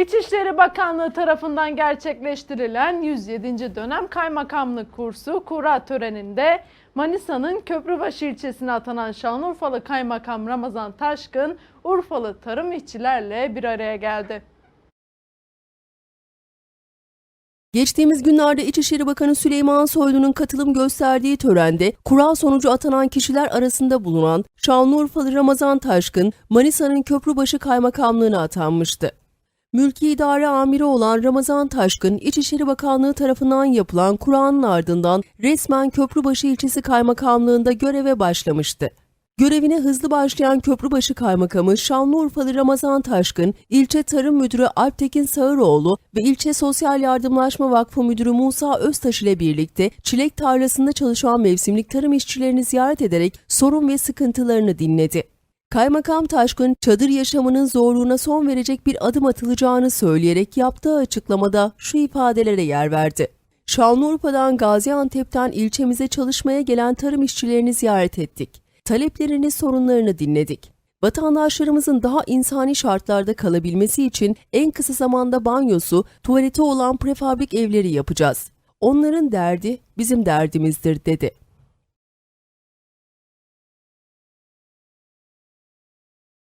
İçişleri Bakanlığı tarafından gerçekleştirilen 107. dönem kaymakamlık kursu kura töreninde Manisa'nın Köprübaşı ilçesine atanan Şanlıurfalı Kaymakam Ramazan Taşkın, Urfalı tarım işçilerle bir araya geldi. Geçtiğimiz günlerde İçişleri Bakanı Süleyman Soylu'nun katılım gösterdiği törende kura sonucu atanan kişiler arasında bulunan Şanlıurfalı Ramazan Taşkın, Manisa'nın Köprübaşı Kaymakamlığına atanmıştı. Mülki İdare Amiri olan Ramazan Taşkın, İçişleri Bakanlığı tarafından yapılan kuranın ardından resmen Köprübaşı ilçesi kaymakamlığında göreve başlamıştı. Görevine hızlı başlayan Köprübaşı Kaymakamı Şanlıurfalı Ramazan Taşkın, ilçe Tarım Müdürü Alptekin Sağıroğlu ve ilçe Sosyal Yardımlaşma Vakfı Müdürü Musa Öztaş ile birlikte çilek tarlasında çalışan mevsimlik tarım işçilerini ziyaret ederek sorun ve sıkıntılarını dinledi. Kaymakam Taşkın, çadır yaşamının zorluğuna son verecek bir adım atılacağını söyleyerek yaptığı açıklamada şu ifadelere yer verdi. Şanlıurfa'dan Gaziantep'ten ilçemize çalışmaya gelen tarım işçilerini ziyaret ettik. Taleplerini, sorunlarını dinledik. Vatandaşlarımızın daha insani şartlarda kalabilmesi için en kısa zamanda banyosu, tuvaleti olan prefabrik evleri yapacağız. Onların derdi bizim derdimizdir dedi.